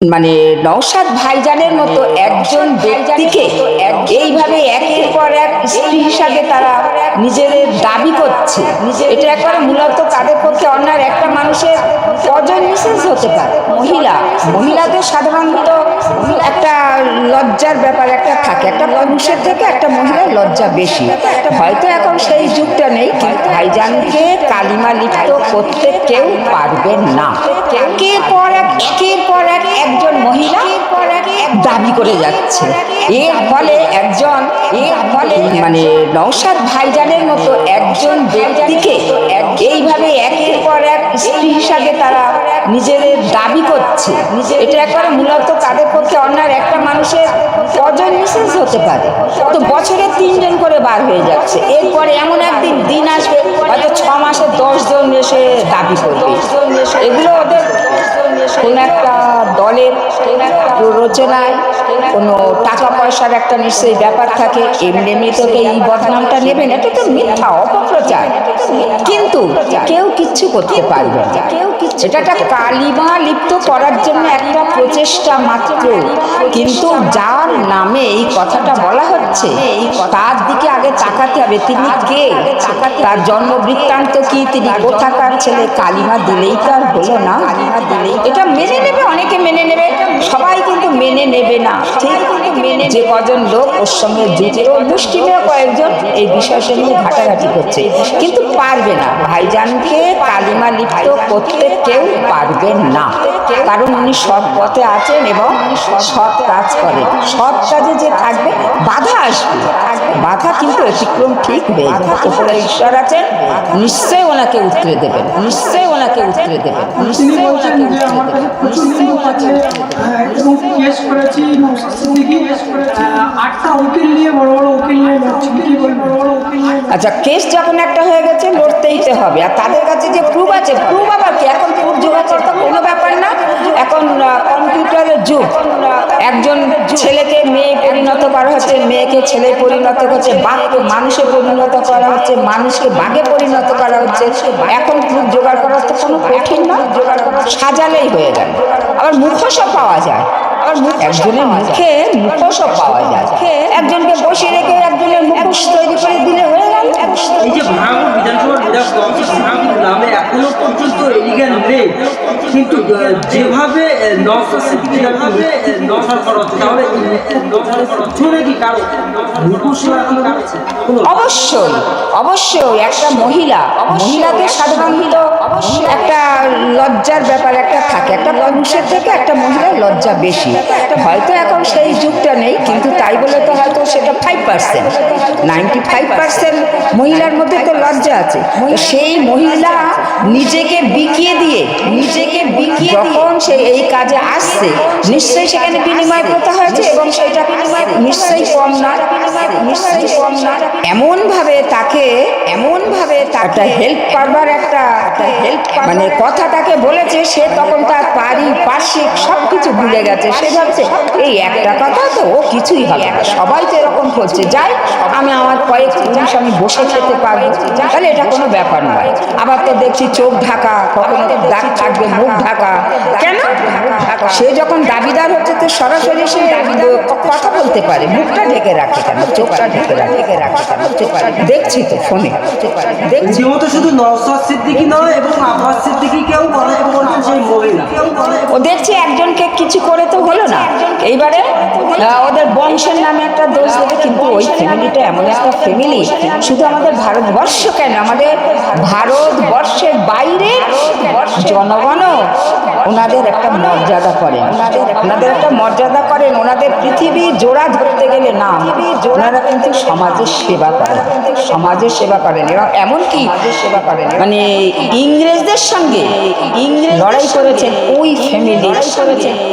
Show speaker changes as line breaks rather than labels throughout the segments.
মানে নওশাদ ভাইজানের মতো একজন ব্যক্তিকে এইভাবে একের পর এক স্ত্রী হিসাবে তারা নিজেদের দাবি করছে। এটা একবারে মূলত তাদের পক্ষে অন্যার একটা মানুষের কজন মিসেস হতে পারে? মহিলা মহিলাদের সাধারণত একটা লজ্জার ব্যাপার একটা থাকে। একটা মানুষের থেকে একটা মহিলার লজ্জা বেশি। হয়তো এখন সেই যুগটা নেই, কিন্তু ভাইজানকে কালিমা লিপ্ত করতে কেউ পারবে না। একের পর এক, একের পর এক একজন মহিলা দাবি করে যাচ্ছে। এর ফলে একজন, এর ফলে মানে নওশাদ ভাইজানের মতো একজন ব্যক্তিকে এইভাবে একের পর এক স্ত্রী হিসাবে তারা নিজেদের দাবি করছে। এটা একবারে মূলত তাদের পক্ষে অন্যার একটা মানুষের কজন মিসেস হতে পারে। তো বছরে তিনজন করে বার হয়ে যাচ্ছে। এরপরে এমন একদিন দিন আসবে, হয়তো ছ মাসে দশজন এসে দাবি করবে। এগুলো ওদের কোনো একটা দলের রচনায় কোনো টাকা পয়সার একটা নিশ্চয়ই ব্যাপার থাকে এমনি এমনি তোকে এই বদনামটা নেবেন এটা তো মিথ্যা অপপ্রচার। কিন্তু কেউ কিচ্ছু করতে পারবে না। কেউ কিচ্ছু এটা একটা কালিমা লিপ্ত করার জন্য একটা প্রচেষ্টা মাত্র। কিন্তু যার নামে এই কথাটা বলা হচ্ছে তার দিকে আগে তাকাতে হবে। তিনি কে? তার জন্ম বৃত্তান্ত কি? তিনি কোথাকার ছেলে? কালিমা দিলেই তো আর হলো না। কালিমা দিলেই এটা মেনে নেবে অনেকে মেনে নেবে সবাই কিন্তু মেনে নেবে না ঠিক মেনে যে কজন লোক ওর সঙ্গে জুটে ও মুষ্টিমেয় কয়েকজন এই বিষয়টা নিয়ে ঘাটাঘাটি করছে। কিন্তু পারবে না। ভাইজানকে কালিমা লিপ্ত করতে কেউ পারবে না। কারণ উনি সৎ পথে আছেন এবং সৎ কাজ করেন। সৎ কাজে যে থাকবে, বাধা আসবে বাধা কিন্তু অতিক্রম ঠিক হয়ে যাবে উপরে ঈশ্বর আছেন নিশ্চয়ই ওনাকে উত্তরে দেবেন নিশ্চয়ই ওনাকে উত্তরে দেবেন
তিনি
নিশ্চয়ই ওনাকে উত্তরে দেবেন নিশ্চয়ই ওনাকে
আছে
উত্তরে দেবেন।
এবং কেস করেছি নৌসাদ সিদ্দিকি আহ, আটটা উকিল নিয়ে বড় বড় উকিল নিয়ে যাচ্ছেন কি বলবেন বড় বড় উকিল
আচ্ছা কেস যখন একটা হয়ে গেছে লড়তেই তো হবে। আর তাদের কাছে যে প্রুফ আছে প্রুফ আবার কি? এখন প্রুফ জোগাড় করতে কোনো ব্যাপার না। এখন কম্পিউটারের যুগ। একজন ছেলেকে মেয়ে পরিণত করা হচ্ছে মেয়েকে ছেলে পরিণত করছে বাঘকে মানুষে পরিণত করা হচ্ছে মানুষকে বাঘে পরিণত করা হচ্ছে। এখন দুধ জোগাড় করা তো কোনো কঠিন না জোগাড় করা সাজালেই হয়ে গেল। আবার মুখোশও পাওয়া যায়। আবার মুখ- একজনের মুখে মুখোশও পাওয়া যায়। একজনকে বসিয়ে রেখে একজনের মুখোশ তৈরি করে দিলে হয়ে গেল
এই যে ভাঙড় বিধানসভার বিধায়ক দলকে ভাঙড় নামে এখনও পর্যন্ত এলিগেন নেই কিন্তু যেভাবে নকশা যেভাবে নকশা করা হচ্ছে তাহলে পিছনে কি কারও? মুখোশ লাগানো আছে কোনো
অবশ্যই অবশ্যই একটা মহিলা মহিলাদের সাধারণত একটা লজ্জার ব্যাপার একটা থাকে। একটা পুরুষের থেকে একটা মহিলার লজ্জা বেশি। হয়তো এখন সেই যুগটা নেই কিন্তু তাই বলে তো হয়তো সেটা five percent ninety five percent মহিলার মধ্যে তো লজ্জা আছে। সেই মহিলা নিজেকে বিকিয়ে দিয়ে নিজেকে বিকিয়ে যখন সে এই কাজে আসছে নিশ্চয়ই সেখানে বিনিময় করতে হয়েছে এবং সেটা নিশ্চয়ই কম না নিশ্চয়ই কম না। এমন ভাবে তাকে এমন ভাবে একটা হেল্প করবার একটা হেল্প মানে কথাটাকে বলেছে সে তখন তার পারিপার্শ্বিক সব কিছু ভুলে গেছে। সে ভাবছে, এই একটা কথা তো, ও কিছুই হবে সবাই তো এরকম করছে যাই, আমি আমার কয়েক জিনিস আমি বসে খেতে পারব। তাহলে এটা কোনো ব্যাপার নয়। আবার তো দেখছি চোখ ঢাকা, কখনো দাগ থাকবে, মুখ ঢাকা। কেন? সে যখন দাবিদার হচ্ছে, তো সরাসরি সে কথা বলতে পারে। মুখটা ঢেকে রাখে কেন? চোখটা ঢেকে রাখে রাখে কেন? দেখছি তো ফোনে। দেখছি।
শুধু নওসাদ সিদ্দিকি নয়, এবং আব্বাস সিদ্দিকিকেও অনেকে সেই মহিলা
ও দেখছি একজনকে কিছু করে তো হলো না। এইবারে ওদের বংশের নামে একটা দোষ দেবে, কিন্তু ওই ফ্যামিলিটা এমন একটা ফ্যামিলি শুধু আমাদের ভারতবর্ষ কেন, আমাদের ভারতবর্ষের বাইরে জনগণও ওনাদের একটা মর্যাদা করেন। ওনাদের একটা মর্যাদা করেন, ওনাদের পৃথিবী জোড়া ধরতে গেলে না, ওনারা কিন্তু সমাজের সেবা করেন। সমাজের সেবা করেন এবং এমনকি সেবা করেন মানে ইংরেজদের সঙ্গে ইংরেজ লড়াই করেছেন, ওই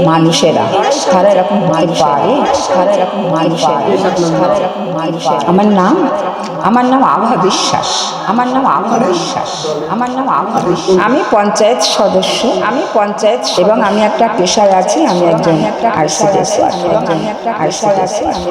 মানুষেরা। তারা এরকম হতে পারে? তারা এরকম মানুষের? আমার নাম আমার নাম আভা বিশ্বাস। আমার নাম আভা বিশ্বাস। আমার নাম আভা বিশ্বাস। আমি পঞ্চায়েত সদস্য। আমি পঞ্চায়েত এবং আমি একটা পেশায় আছি। আমি একজন একটা আইসিডিএস আমি একটা আইসিডিএস আছি।